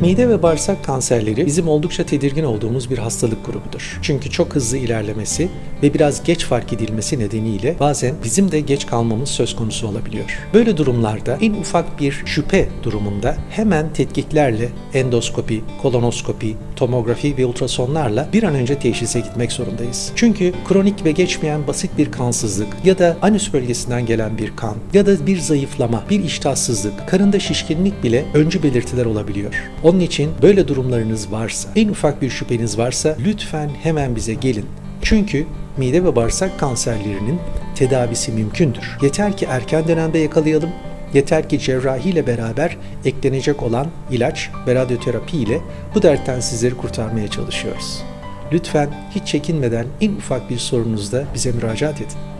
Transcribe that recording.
Mide ve bağırsak kanserleri bizim oldukça tedirgin olduğumuz bir hastalık grubudur. Çünkü çok hızlı ilerlemesi ve biraz geç fark edilmesi nedeniyle bazen bizim de geç kalmamız söz konusu olabiliyor. Böyle durumlarda en ufak bir şüphe durumunda hemen tetkiklerle endoskopi, kolonoskopi, tomografi ve ultrasonlarla bir an önce teşhise gitmek zorundayız. Çünkü kronik ve geçmeyen basit bir kansızlık ya da anüs bölgesinden gelen bir kan ya da bir zayıflama, bir iştahsızlık, karında şişkinlik bile öncü belirtiler olabiliyor. Onun için böyle durumlarınız varsa, en ufak bir şüpheniz varsa lütfen hemen bize gelin. Çünkü mide ve bağırsak kanserlerinin tedavisi mümkündür. Yeter ki erken dönemde yakalayalım, yeter ki cerrahi ile beraber eklenecek olan ilaç ve radyoterapi ile bu dertten sizleri kurtarmaya çalışıyoruz. Lütfen hiç çekinmeden en ufak bir sorunuzda bize müracaat edin.